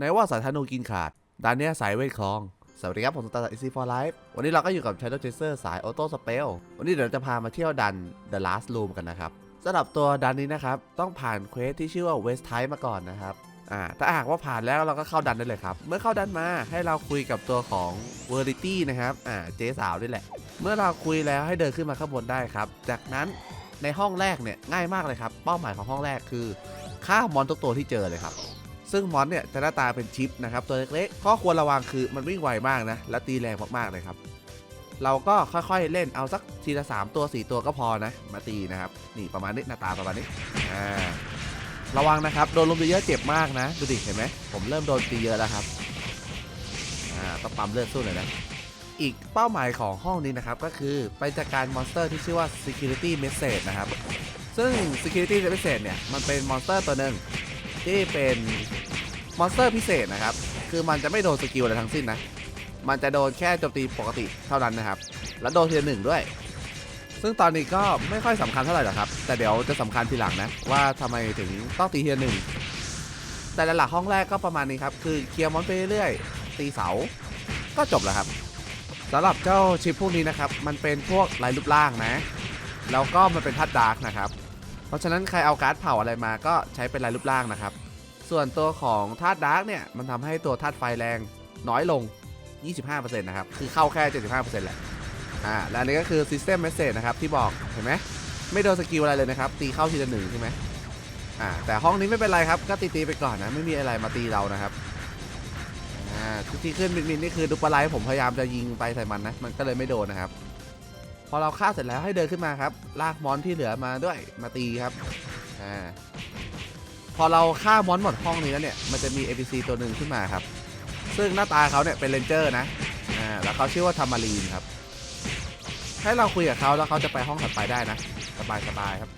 ในว่าสายธนูกินขาดด้านเนี้ยสายเวทคลอง สวัสดีครับ ผมสตาร์ Easy for Life วันนี้เราก็อยู่กับ Shadow Chaser สาย Auto Spell วันนี้เดี๋ยวเราจะพามาเที่ยวดัน The Last Room กันนะครับสำหรับตัวดันนี้นะครับ ต้องผ่านเควสที่ชื่อว่า West Type มาก่อนนะครับอ่าถ้าหากว่าผ่านแล้วเราก็เข้าดันได้เลยครับ เมื่อเข้าดันมาให้เราคุยกับตัวของ Verity นะครับอ่าเจ๊สาวนี่แหละ เมื่อเราคุยแล้วให้เดินขึ้นมาข้างบนได้ครับ จากนั้นในห้องแรกเนี่ยง่ายมากเลยครับ เป้าหมายของห้องแรกคือฆ่ามอนทุกตัวที่เจอเลยครับ ซึ่งมอนเนี่ยจะหน้าตาเป็นชิปนะครับตัวเล็กๆข้อควรระวังคือมันวิ่งไวมากนะและตีแรงมากๆเลยครับเราก็ค่อยๆเล่นเอาสักทีละ3ตัว4ตัวก็พอนะ มาตีนะครับ นี่ประมาณนี้หน้าตาประมาณนี้อ่าระวังนะครับ โดนลมเยอะๆเจ็บมากนะ ดูดิเห็นไหมผมเริ่มโดนตีเยอะแล้วครับอ่าต้องปั๊มเลือดสู้หน่อยนะอีกเป้าหมายของห้องนี้นะครับ ก็คือไปจัดการมอนสเตอร์ที่ชื่อว่า security message นะครับ ซึ่ง security message เนี่ย มันเป็นมอนสเตอร์ตัวหนึ่งที่เป็น มอนสเตอร์พิเศษนะครับ คือมันจะไม่โดนสกิลอะไรทั้งสิ้นนะ มันจะโดนแค่โจมตีปกติเท่านั้นนะครับ และโดนเทีละหนึ่งด้วย ซึ่งตอนนี้ก็ไม่ค่อยสำคัญเท่าไหร่หรอกครับ แต่เดี๋ยวจะสำคัญทีหลังนะ ว่าทำไมถึงต้องตีเทีละหนึ่งแต่หลักห้องแรกก็ประมาณนี้ครับ คือเคลียร์มอนไปเรื่อยๆ ตีเสา ก็จบแล้วครับสำหรับเจ้าชิปพวกนี้นะครับ มันเป็นพวกลายรูปร่างนะ แล้วก็มันเป็นทัดดาร์กนะครับ เพราะฉะนั้นใครเอาการ์ดเผาอะไรมาก็ใช้เป็นลายรูปร่างนะครับ ส่วนตัวของธาตุดาร์กเนี่ย มันทำให้ตัวธาตุไฟแรงน้อยลง 25%นะครับ คือเข้าแค่ 75%แหละ อ่า และอันนี้ก็คือ System Message นะครับ ที่บอก เห็นไหม ไม่โดนสกิลอะไรเลยนะครับ ตีเข้าทีละหนึ่งใช่ไหมอ่า แต่ห้องนี้ไม่เป็นไรครับ ก็ตีๆไปก่อนนะ ไม่มีอะไรมาตีเรานะครับ อ่าที่ขึ้นมินมินนี่คือดูปลาไหลผมพยายามจะยิงไปใส่มันนะ มันก็เลยไม่โดนนะครับ พอเราฆ่าเสร็จแล้วให้เดินขึ้นมาครับ ลากมอนที่เหลือมาด้วย มาตีครับ อ่า พอเราฆ่ามอนหมดห้องนี้แล้วเนี่ยมันจะมี NPC ตัวหนึ่งขึ้นมาครับ ซึ่งหน้าตาเขาเนี่ยเป็นเรนเจอร์นะอ่าแล้วเขาชื่อว่าทามารีนครับ ให้เราคุยกับเขาแล้วเขาจะไปห้องถัดไปได้นะสบายสบายครับ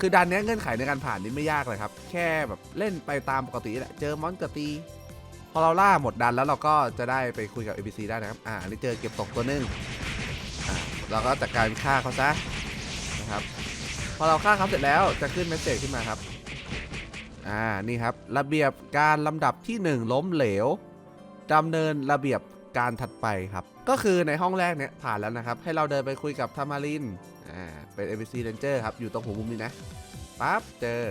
คือดันเนี้ยเงื่อนไขในการผ่านนี่ไม่ยากเลยครับ แค่แบบเล่นไปตามปกติแหละเจอมอนกตี พอเราล่าหมดดันแล้วเราก็จะได้ไปคุยกับ NPC ได้นะครับอ่าอันนี้เจอเก็บตกตัวหนึ่งอ่าเราก็จัดการฆ่าเขาซะนะครับพอเราฆ่าเขาเสร็จแล้วจะขึ้นเมสเซจขึ้นมาครับ อ่านี่ครับระเบียบการลำดับที่ 1 ล้มเหลวดำเนินระเบียบการถัดไปครับ ก็คือในห้องแรกเนี่ยผ่านแล้วนะครับ ให้เราเดินไปคุยกับทามารินอ่าเป็น NPC Ranger ครับ อยู่ตรงหัวมุมนี้นะปั๊บเจอ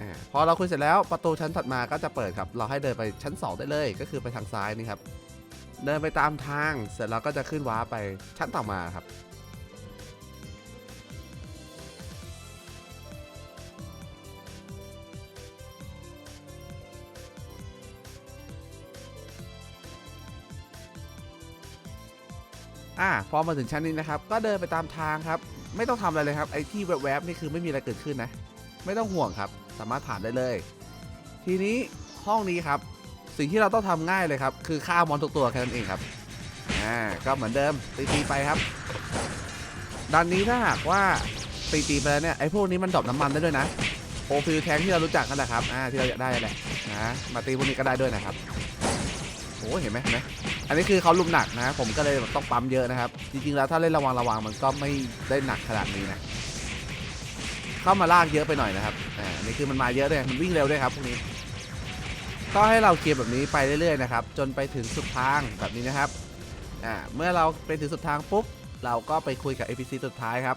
อ่าพอเราคุยเสร็จแล้วประตูชั้นถัดมาก็จะเปิดครับ เราให้เดินไปชั้น 2 ได้เลย ก็คือไปทางซ้ายนี่ครับ เดินไปตามทางเสร็จแล้วก็จะขึ้นว้าไปชั้นต่อมาครับ อ่าพอมาถึงชั้นนี้นะครับ ก็เดินไปตามทางครับ ไม่ต้องทำอะไรเลยครับไอ้ที่แวบๆนี่คือไม่มีอะไรเกิดขึ้นนะ ไม่ต้องห่วงครับ สามารถผ่านได้เลย ทีนี้ห้องนี้ครับ สิ่งที่เราต้องทำง่ายเลยครับ คือฆ่ามอนทุกตัวแค่นั้นเองครับอ่าก็เหมือนเดิมตีๆไปครับด้านนี้ถ้าหากว่าตีๆไปแล้วเนี่ยไอ้พวกนี้มันดรอปน้ำมันได้ด้วยนะโอฟิลแทงที่เรารู้จักนั่นแหละครับอ่าที่เราอยากได้แหละนะมาตีพวกนี้ก็ได้ด้วยนะครับ โอ้เห็นไหมเห็นไหมอันนี้คือเขาลุมหนักนะผมก็เลยต้องปั๊มเยอะนะครับ จริงๆแล้วถ้าเล่นระวังระวังมันก็ไม่ได้หนักขนาดนี้นะเข้ามาลากเยอะไปหน่อยนะครับอ่านี่คือมันมาเยอะด้วยมันวิ่งเร็วด้วยครับพวกนี้ ก็ให้เราเคลียร์แบบนี้ไปเรื่อยๆนะครับจนไปถึงสุดทางแบบนี้นะครับอ่าเมื่อเราไปถึงสุดทางปุ๊บเราก็ไปคุยกับ APC สุดท้ายครับ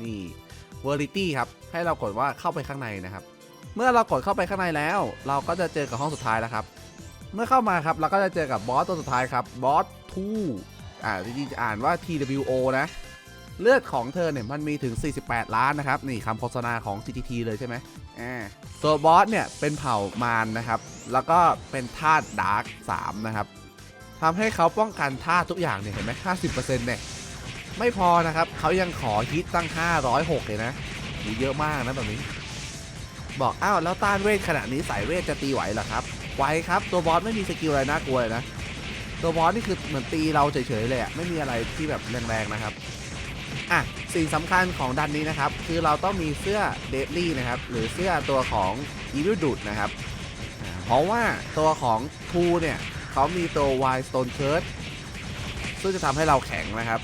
นี่ Verity ครับ ให้เรากดว่าเข้าไปข้างในนะครับ เมื่อเรากดเข้าไปข้างในแล้ว เราก็จะเจอกับห้องสุดท้ายแล้วครับ เมื่อเข้ามาครับเราก็จะเจอกับบอสตัวสุดท้ายครับบอส2อ่าจริงๆจะอ่านว่า TWO นะ เลือดของเธอเนี่ยมันมีถึง 48 ล้านนะครับ นี่คำโฆษณาของ CTT เลยใช่ไหมอ่าตัวบอสเนี่ยเป็นเผ่ามารนะครับ แล้วก็เป็นธาตุดาร์ก3นะครับทำให้เขาป้องกันธาตุทุกอย่างเนี่ยเห็นไหม50%เนี่ยไม่พอนะครับเขายังขอฮิตตั้ง 506 เลยนะโหเยอะมากนะแบบนี้ บอกอ้าวแล้วต้านเวทขนาดนี้สายเวทจะตีไหวเหรอครับ ไหวครับ ตัวบอสไม่มีสกิลอะไรน่ากลัวเลยนะ ตัวบอสนี่คือเหมือนตีเราเฉยๆเลยอะไม่มีอะไรที่แบบแรงๆนะครับอะสิ่งสำคัญของดันนี้นะครับ คือเราต้องมีเสื้อเดดลี่นะครับ หรือเสื้อตัวของ Evil d u d นะครับเพราะว่าตัวของทูเนี่ยเขามีตัว Wild Stone Curse ซึ่งจะทำให้เราแข็งนะครับ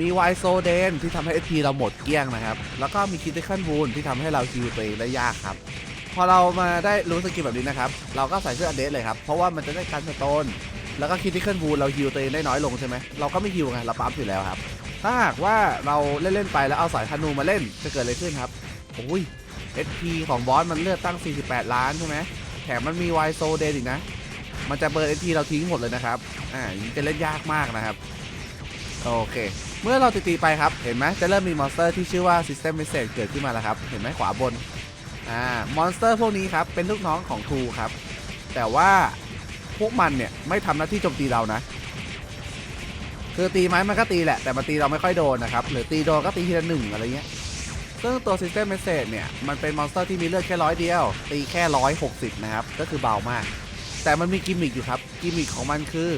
มีไวโซเดนที่ทำให้ HP เราหมดเกลี้ยงนะครับ แล้วก็มีคิ t ิค a l วูนที่ทำให้เราฮิวตัวเองได้ยากครับ พอเรามาได้รู้สกิลแบบนี้นะครับ เราก็ใส่เสื้ออันเดสเลยครับ เพราะว่ามันจะได้การสโตน แล้วก็คิดที่ขึ้นบูเราฮิวตัวเองได้น้อยลงใช่ไหมเราก็ไม่ฮิวไงเราปั๊มอยู่แล้วครับ ถ้าหากว่าเราเล่นๆไปแล้วเอาสายธนูมาเล่นจะเกิดอะไรขึ้นครับโอ้ย SP ของบอสมันเลือดตั้ง 48 ล้านใช่ไหมแถมมันมีไวโซเดนอีกนะ มันจะเบิร์น SP เราทิ้งหมดเลยนะครับ อ่าจะเล่นยากมากนะครับ โอเคเมื่อเราตีๆไปครับ เห็นไหมจะเริ่มมีมอนสเตอร์ที่ชื่อว่า System Message เกิดขึ้นมาแล้วครับ เห็นไหมขวาบน อ่ามอนสเตอร์พวกนี้ครับ เป็นลูกน้องของทูครับ แต่ว่าพวกมันเนี่ยไม่ทำหน้าที่โจมตีเรานะ คือตีไม้มันก็ตีแหละ แต่มันตีเราไม่ค่อยโดนนะครับ หรือตีโดนก็ตีทีละหนึ่งอะไรเงี้ย ซึ่งตัว System Message เนี่ย มันเป็นมอนสเตอร์ที่มีเลือดแค่ร้อยเดียว ตีแค่ร้อยหกสิบนะครับ ก็คือเบามาก แต่มันมีกิมมิคอยู่ครับ กิมมิคของมันคือ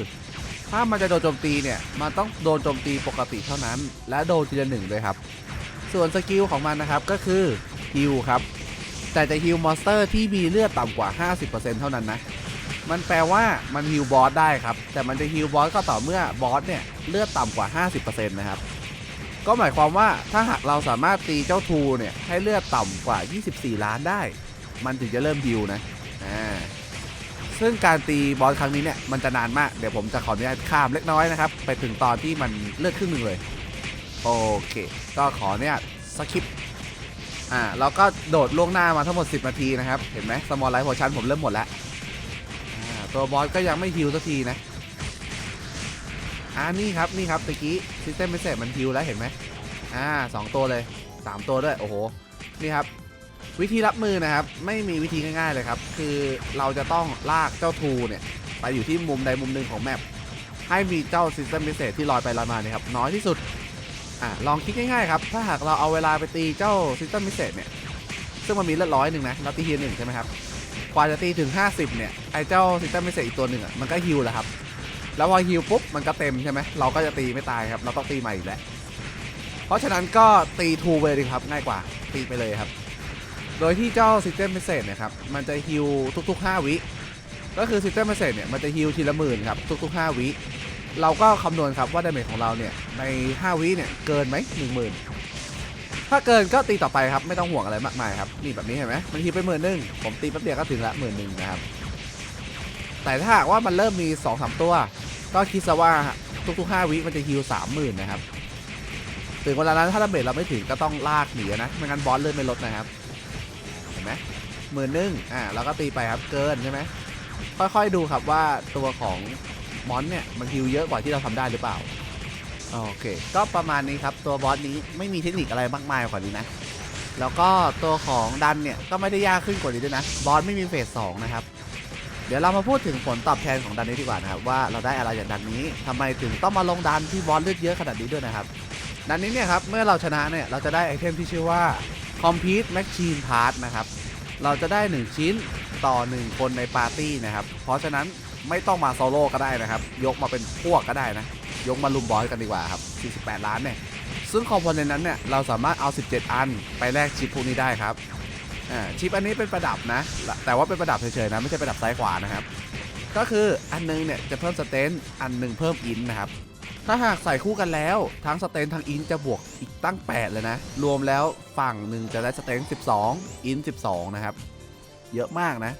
ถ้ามันจะโดนโจมตีเนี่ย มันต้องโดนโจมตีปกติเท่านั้น และโดนทีละหนึ่งด้วยครับ ส่วนสกิลของมันนะครับก็คือฮิลครับ แต่จะฮิลมอนสเตอร์ที่มีเลือดต่ำกว่า 50%เท่านั้นนะ มันแปลว่ามันฮิลบอสได้ครับ แต่มันจะฮิลบอสก็ต่อเมื่อบอสเนี่ยเลือดต่ำกว่า 50%นะครับ ก็หมายความว่าถ้าหากเราสามารถตีเจ้าทูเนี่ยให้เลือดต่ำกว่า 24 ล้านได้ มันถึงจะเริ่มฮิลนะอ่าซึ่งการตีบอสครั้งนี้เนี่ยมันจะนานมาก เดี๋ยวผมจะขออนุญาตข้ามเล็กน้อยนะครับ ไปถึงตอนที่มันเลือดครึ่งหนึ่งเลย โอเค ก็ขอเนี่ยสคิป อ่าเราก็โดดล่วงหน้ามาทั้งหมด 10 นาทีนะครับ เห็นไหมสมอลไลท์พอชันผมเริ่มหมดแล้วอ่าตัวบอสก็ยังไม่ฮิวสักทีนะอ่านี่ครับนี่ครับตะกี้ซิสเต็มไม่เสร็จมันฮิวแล้วเห็นไหมอ่าสองตัวเลย 3 ตัวด้วยโอ้โหนี่ครับวิธีรับมือนะครับ ไม่มีวิธีง่ายๆเลยครับ คือเราจะต้องลากเจ้าทูเนี่ยไปอยู่ที่มุมใดมุมหนึ่งของแมปให้มีเจ้าซิสเต็มพิเศษที่ลอยไปลอยมาเนี่ยครับน้อยที่สุด อะลองคิดง่ายๆครับ ถ้าหากเราเอาเวลาไปตีเจ้าซิสเต็มพิเศษเนี่ย ซึ่งมันมีเลือดร้อยหนึ่งนะ เราตีทีลหนึ่งใช่ไหมครับกว่าจะตีถึง 50 เนี่ย ไอ้เจ้าซิสเต็มพิเศษอีกตัวหนึ่งอะ มันก็ฮิวแล้วครับ แล้วพอฮิวปุ๊บ มันก็เต็มใช่ไหม เราก็จะตีไม่ตายครับ เราต้องตีใหม่อีกแล้ว เพราะฉะนั้นก็ตีทูไปเลยครับ ง่ายกว่า ตีไปเลยครับ โดยที่เจ้าซิสเต็มพิเศษเนี่ยครับ มันจะฮิวทุกๆ 5 วิ ก็คือซิสเต็มพิเศษเนี่ย มันจะฮิวทีละหมื่นครับ ทุกๆ 5 วิ เราก็คำนวณครับว่าดาเมจของเราเนี่ยใน 5 วิเนี่ยเกินไหมหนึ่งหมื่นถ้าเกินก็ตีต่อไปครับไม่ต้องห่วงอะไรมากมายครับนี่แบบนี้เห็นไหมมันฮิวไปหมื่นหนึ่งผมตีแป๊บเดียวก็ถึงละหมื่นหนึ่งนะครับแต่ถ้าหากว่ามันเริ่มมี2อสตัว ก็คิดซะว่าทุกๆ5วิมันจะฮิวสามหมื่นนะครับถึงเวลานั้นถ้าดาเมจเราไม่ถึงก็ต้องลากหนีนะไม่งั้นบอสเลื่อนไม่ลดนะครับเห็นไหมหมื่นหนึ่งอ่าเราก็ตีไปครับเกินใช่ไหมค่อยๆดูครับว่าตัวของ มอนเนี่ยมันฮิวเยอะกว่าที่เราทำได้หรือเปล่า โอเค ก็ประมาณนี้ครับ ตัวบอสนี้ไม่มีเทคนิคอะไรมากมายกว่านี้นะ แล้วก็ตัวของดันเนี่ยก็ไม่ได้ยากขึ้นกว่านี้ด้วยนะ บอสไม่มีเฟสสองนะครับ เดี๋ยวเรามาพูดถึงผลตอบแทนของดันนี้ดีกว่านะครับว่าเราได้อะไรจากดันนี้ทำไมถึงต้องมาลงดันที่บอสเลือดเยอะขนาดนี้ด้วยนะครับ ดันนี้เนี่ยครับเมื่อเราชนะเนี่ยเราจะได้ไอเทมที่ชื่อว่า Complete Machine Part นะครับ เราจะได้ 1 ชิ้นต่อ 1 คนในปาร์ตี้นะครับ เพราะฉะนั้น ไม่ต้องมาโซโล่ก็ได้นะครับ ยกมาเป็นพวกก็ได้นะ ยกมาลุมบอสกันดีกว่าครับ 48 ล้านเนี่ย ซึ่งคอมโพเนนต์นั้นเนี่ย เราสามารถเอา 17 อันไปแลกชิปพวกนี้ได้ครับอ่าชิปอันนี้เป็นประดับนะ แต่ว่าเป็นประดับเฉยๆนะ ไม่ใช่ประดับซ้ายขวานะครับ ก็คืออันนึงเนี่ยจะเพิ่มสเตนอันหนึ่งเพิ่มอินนะครับ ถ้าหากใส่คู่กันแล้ว ทั้งสเตนทั้งอินจะบวกอีกตั้ง 8 เลยนะ รวมแล้วฝั่งหนึ่งจะได้สเตน12 อิน 12 นะครับ เยอะมากนะ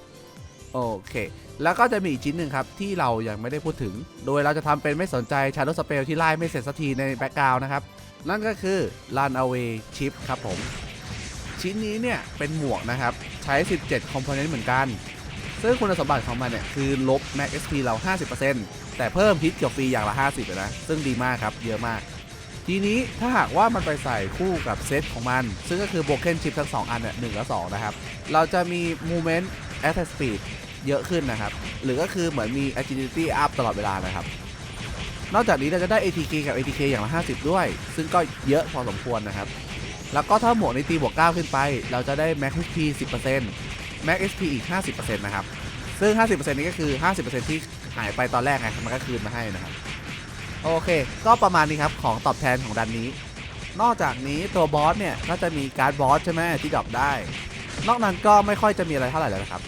โอเค แล้วก็จะมีอีกชิ้นหนึ่งครับ ที่เรายังไม่ได้พูดถึง โดยเราจะทำเป็นไม่สนใจชาร์ o สเปลที่ไล่ไม่เสร็จสักทีในแบ็กกราวนะครับ นั่นก็คือ Run Away Chip ครับผม ชิ้นนี้เนี่ยเป็นหมวกนะครับ ใช้ 17คอมโพเนนต์เหมือนกัน ซึ่งคุณสมบัติของมันเนี่ยคือลบ Max SP เรา 50%แต่เพิ่มพิษเกี่ยวฟรีอย่างละ 50เลยนะ ซึ่งดีมากครับ เยอะมาก ทีนี้ถ้าหากว่ามันไปใส่คู่กับเซตของมัน ซึ่งก็คือโบเ e นชิปทั้ง 2 อันเนี่ยหนึ่งและ2นะครับ เราจะมี Movement Attack Speed เยอะขึ้นนะครับ หรือก็คือเหมือนมี Agility Up ตลอดเวลานะครับ นอกจากนี้เราจะได้ ATK กับ ATK อย่างละ 50 ด้วย ซึ่งก็เยอะพอสมควรนะครับ แล้วก็ถ้าหมวกในตีบวก 9 ขึ้นไป เราจะได้ Max HP 10% Max SP อีก 50%นะครับ ซึ่ง 50%นี้ก็คือ 50%ที่หายไปตอนแรกไงมันก็คืนมาให้นะครับ โอเค ก็ประมาณนี้ครับของตอบแทนของดันนี้ นอกจากนี้ตัวบอสเนี่ยก็จะมีการ์ดบอสใช่ไหมที่ดรอปได้ นอกนั้นก็ไม่ค่อยจะมีอะไรเท่าไหร่แล้วนะครับ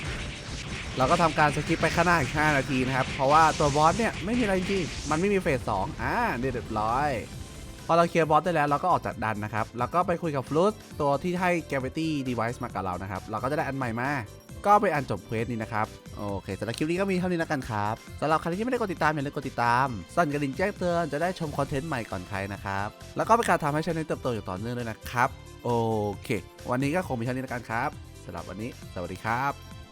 เราก็ทำการสกิปไปข้างหน้าอีก5นาทีนะครับ เพราะว่าตัวบอสเนี่ยไม่มีอะไรจริงมันไม่มีเฟสสองอ่าเรียบร้อยพอเราเคลียร์บอสได้แล้วเราก็ออกจากดันนะครับ แล้วก็ไปคุยกับฟลุตตัวที่ให้ Gravity Device มากับเรานะครับ เราก็จะได้อันใหม่มา ก็ไปอ่านจบเควสนี้นะครับ โอเคสำหรับคลิปนี้ก็มีเท่านี้แล้วกันครับสำหรับใครที่ไม่ได้กดติดตามอย่าลืมกดติดตาม สั่นกระดิ่งแจ้งเตือนจะได้ชมคอนเทนต์ใหม่ก่อนใครนะครับ แล้วก็เป็นการทำให้ช่องนี้เติบโตอย่างต่อเนื่องด้วยนะครับ โอเค วันนี้ก็คงมีเท่านี้แล้วกันครับสำหรับวันนี้ สวัสดีครับ